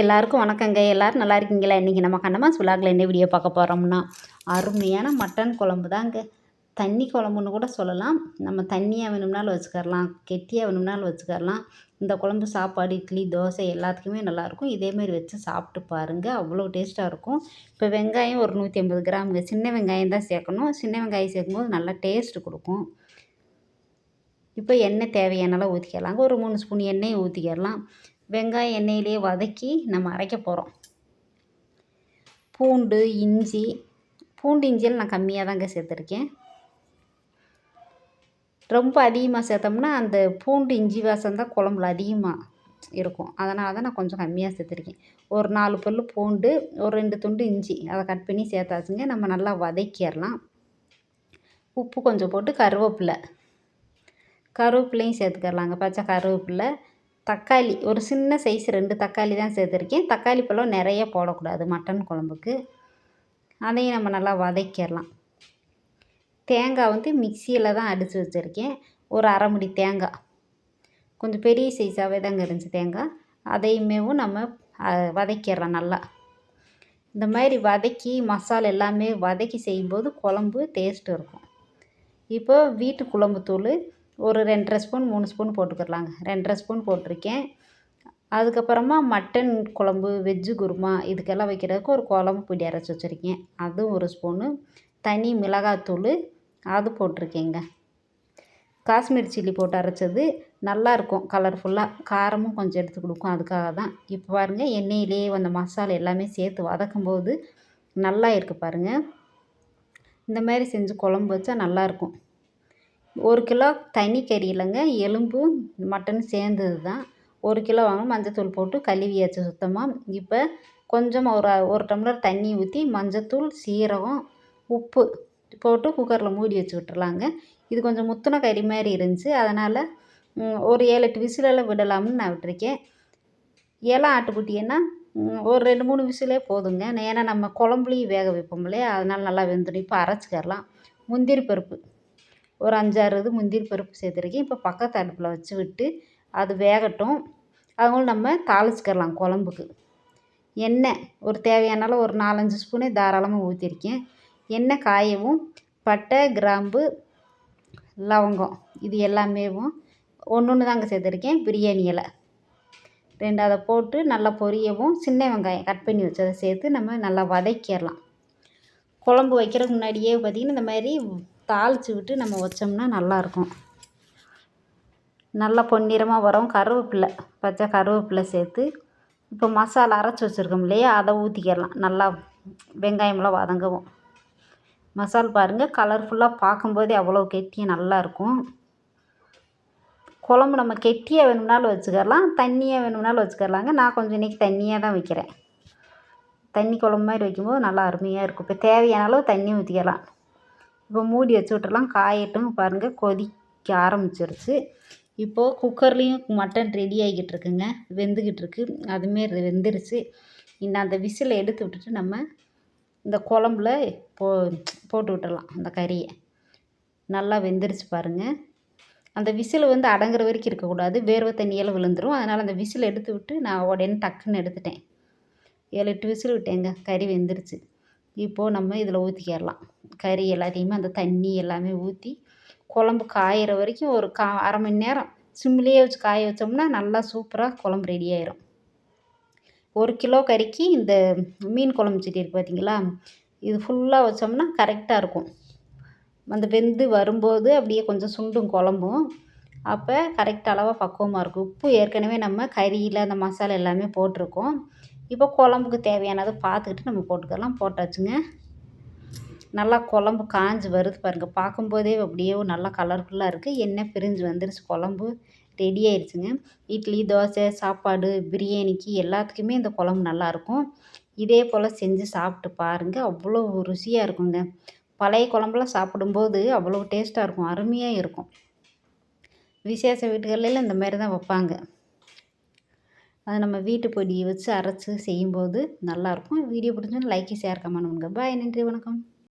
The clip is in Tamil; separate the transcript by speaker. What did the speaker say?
Speaker 1: எல்லாருக்கும் வணக்கங்க. எல்லோரும் நல்லா இருக்கீங்களா? இன்றைக்கி நம்ம கண்ணமாஸ் விலாகில் என்ன வீடியோ பார்க்க போகிறோம்னா அருமையான மட்டன் குழம்பு தாங்க. தண்ணி குழம்புன்னு கூட சொல்லலாம். நம்ம தண்ணியாக வேணும்னாலும் வச்சுக்கரலாம் கெட்டியாக வேணும்னாலும் வச்சுக்கரலாம் இந்த குழம்பு சாப்பாடு இட்லி தோசை எல்லாத்துக்குமே நல்லாயிருக்கும் இதேமாரி வச்சு சாப்பிட்டு பாருங்கள் அவ்வளோ டேஸ்ட்டாக இருக்கும். இப்போ வெங்காயம் ஒரு நூற்றி ஐம்பது கிராமுங்க. சின்ன வெங்காயம் தான் சேர்க்கணும். சின்ன வெங்காயம் சேர்க்கும்போது நல்லா டேஸ்ட்டு கொடுக்கும். இப்போ எண்ணெய் தேவையானாலும் ஊற்றிக்கலாங்க ஒரு மூணு ஸ்பூன் எண்ணெயை ஊற்றிக்கிடலாம் வெங்காயம் எண்ணெயிலேயே வதக்கி நம்ம அரைக்க போகிறோம் பூண்டு இஞ்சி பூண்டு இஞ்சியில் நான் கம்மியாக தாங்க சேர்த்துருக்கேன். ரொம்ப அதிகமாக சேர்த்தோம்னா அந்த பூண்டு இஞ்சி வாசம் தான் குழம்புல அதிகமாக இருக்கும். அதனால தான் நான் கொஞ்சம் கம்மியாக சேர்த்துருக்கேன். ஒரு நாலு பல் பூண்டு ஒரு ரெண்டு துண்டு இஞ்சி அதை கட் பண்ணி சேர்த்தாச்சுங்க. நம்ம நல்லா வதக்கிடலாம். உப்பு கொஞ்சம் போட்டு கருவேப்பிலை. கருவேப்பிலையும் சேர்த்துக்கரலாங்க பச்சை கருவேப்பிலை தக்காளி ஒரு சின்ன சைஸ் ரெண்டு தக்காளி தான் சேர்த்துருக்கேன். தக்காளி பழம் நிறைய போடக்கூடாது மட்டன் குழம்புக்கு. அதையும் நம்ம நல்லா வதக்கிடலாம். தேங்காய் வந்து மிக்சியில் தான் அடித்து வச்சுருக்கேன். ஒரு அரை முடி தேங்காய். கொஞ்சம் பெரிய சைஸாகவே தாங்க இருந்துச்சு தேங்காய். அதையுமேவும் நம்ம வதக்கிடலாம் நல்லா. இந்த மாதிரி வதக்கி மசாலா எல்லாமே வதக்கி செய்யும்போது குழம்பு டேஸ்ட்டு இருக்கும். இப்போ வீட்டு குழம்பு தூள் ஒரு ரெண்டரை ஸ்பூன் மூணு ஸ்பூன் போட்டுக்கிறலாங்க. ரெண்டரை ஸ்பூன் போட்டிருக்கேன். அதுக்கப்புறமா மட்டன் குழம்பு வெஜ்ஜு குருமா இதுக்கெல்லாம் வைக்கிறதுக்கு ஒரு குழம்பு பொடி அரைச்சி வச்சுருக்கேன். அதுவும் ஒரு ஸ்பூனு. தனி மிளகாத்தூள் அது போட்டிருக்கேங்க. காஷ்மீர் சில்லி போட்டு அரைச்சது நல்லாயிருக்கும் கலர்ஃபுல்லாக காரமும் கொஞ்சம் எடுத்து கொடுக்கும். அதுக்காக தான். இப்போ பாருங்கள் எண்ணெயிலேயே அந்த மசாலா எல்லாமே சேர்த்து வதக்கும்போது நல்லா இருக்குது பாருங்கள் இந்த மாதிரி செஞ்சு குழம்பு வச்சா நல்லாயிருக்கும் ஒரு கிலோ தனி கறி இல்லைங்க. எலும்பும் மட்டனும் சேர்ந்தது தான். ஒரு கிலோ வாங்க மஞ்சத்தூள் போட்டு கழுவியாச்சு சுத்தமாக இப்போ கொஞ்சமாக ஒரு ஒரு டம்ளர் தண்ணி ஊற்றி மஞ்சத்தூள் சீரகம் உப்பு போட்டு குக்கரில் மூடி வச்சு விட்டுறலாங்க. இது கொஞ்சம் முத்துன கறி மாதிரி இருந்துச்சு. அதனால் ஒரு ஏழு எட்டு விசிலெல்லாம் விடலாம்னு நான் விட்டுருக்கேன். ஏழை ஆட்டுக்குட்டின்னா ஒரு ரெண்டு மூணு விசிலே போதுங்க. ஏன்னா நம்ம குழம்புலையும் வேக வைப்போம் இல்லையா? அதனால் நல்லா வெந்துடும். இப்போ அரைச்சிக்கரலாம் முந்திரி பருப்பு. ஒரு அஞ்சாறு இது முந்திரி பருப்பு சேர்த்துருக்கேன். இப்போ பக்கத்து அடுப்பில் வச்சு விட்டு அது வேகட்டும். அதுவும் நம்ம தாளிச்சிக்கிடலாம் குழம்புக்கு. எண்ணெய் ஒரு தேவையான ஒரு நாலஞ்சு ஸ்பூனே தாராளமாக ஊற்றிருக்கேன் எண்ணெய் காயவும் பட்டை கிராம்பு லவங்கம் இது எல்லாமேவும் ஒன்று ஒன்று தாங்க சேர்த்துருக்கேன். பிரியாணி இலை. ரெண்டு அதை போட்டு நல்லா பொரியவும் சின்ன வெங்காயம் கட் பண்ணி வச்சதை சேர்த்து நம்ம நல்லா வதக்கிடலாம். குழம்பு வைக்கிறதுக்கு முன்னாடியே பார்த்திங்கன்னா இந்த மாதிரி தாளித்து விட்டு நம்ம வச்சோம்னா நல்லாயிருக்கும். நல்லா பொன்னிறமாக வரும். கருவேப்பில்லை பச்சை கருவேப்பில்லை சேர்த்து இப்போ மசாலா அரைச்சி வச்சுருக்கோம் இல்லையா? அதை ஊற்றிக்கிடலாம் நல்லா வெங்காயமெல்லாம் வதங்கவும். மசால் பாருங்கள் கலர்ஃபுல்லாக பார்க்கும்போதே அவ்வளோ கெட்டியாக நல்லாயிருக்கும். குழம்பு நம்ம கெட்டியாக வேணும்னாலும் வச்சுக்கிடலாம் தண்ணியாக வேணும்னாலும் வச்சுக்கிடலாங்க நான் கொஞ்சம் இன்றைக்கி தண்ணியாக தான் வைக்கிறேன். தண்ணி குழம்பு மாதிரி வைக்கும்போது நல்லா அருமையாக இருக்கும். இப்போ தேவையான அளவு தண்ணி ஊற்றிக்கலாம் இப்போ மூடி வச்சு விட்டுறலாம். காயட்டும். பாருங்கள் கொதிக்க ஆரம்பிச்சிருச்சு. இப்போது குக்கர்லேயும் மட்டன் ரெடி ஆகிக்கிட்டு இருக்குங்க. வெந்துக்கிட்டு இருக்கு. அதுமாரி வெந்துருச்சு. இன்னும் அந்த விசிலை எடுத்து விட்டுட்டு நம்ம இந்த குழம்புல போ போட்டு விட்டுடலாம் அந்த கறியை. நல்லா வெந்துருச்சு பாருங்கள் அந்த விசில் வந்து அடங்குற வரைக்கும் இருக்கக்கூடாது. வேர்வை தண்ணியெல்லாம் விழுந்துடும் அதனால் அந்த விசில் எடுத்து விட்டு நான் உடனே டக்குன்னு எடுத்துட்டேன். ஏழு எட்டு விசில் விட்டேங்க. கறி வெந்துருச்சு. இப்போது நம்ம இதில் ஊற்றிக்கிடலாம் கறி எல்லாத்தையுமே அந்த தண்ணி எல்லாமே ஊற்றி குழம்பு காயிற வரைக்கும் ஒரு கா அரை மணி நேரம் சிம்லேயே வச்சு காய வச்சோம்னா நல்லா சூப்பராக குழம்பு ரெடி ஆயிரும். ஒரு கிலோ கறிக்கு இந்த மீன் குழம்பு செடி இருக்குது பார்த்தீங்களா இது ஃபுல்லாக வச்சோம்னா கரெக்டாக இருக்கும். அந்த வெந்து வரும்போது அப்படியே கொஞ்சம் சுண்டும் குழம்பும். அப்போ கரெக்ட் அளவாக பக்குவமாக இருக்கும். உப்பு ஏற்கனவே நம்ம கறியில் அந்த மசாலா எல்லாமே போட்டிருக்கோம். இப்போ குழம்புக்கு தேவையானதை பார்த்துக்கிட்டு நம்ம போட்டுக்கலாம். போட்டாச்சுங்க. நல்லா குழம்பு காஞ்சி வருது பாருங்கள் பார்க்கும்போதே அப்படியே நல்லா கலர்ஃபுல்லாக இருக்குது எண்ணெய் பிரிஞ்சு வந்துருச்சு குழம்பு. ரெடி ஆயிடுச்சுங்க. இட்லி தோசை சாப்பாடு பிரியாணிக்கு எல்லாத்துக்குமே இந்த குழம்பு நல்லாயிருக்கும் இதே போல் செஞ்சு சாப்பிட்டு பாருங்கள் அவ்வளோ ருசியாக இருக்குங்க. பழைய குழம்புலாம் சாப்பிடும்போது அவ்வளோ டேஸ்ட்டாக இருக்கும். அருமையாக இருக்கும். விசேஷ வீட்டுகளில் இந்த மாதிரி தான் வைப்பாங்க. அதை நம்ம வீட்டு பொடியை வச்சு அரைச்சி செய்யும்போது நல்லாயிருக்கும். வீடியோ பிடிச்சோன்னா லைக் ஷேர் கமெண்ட் பண்ணுங்கள் பாய். நன்றி வணக்கம்.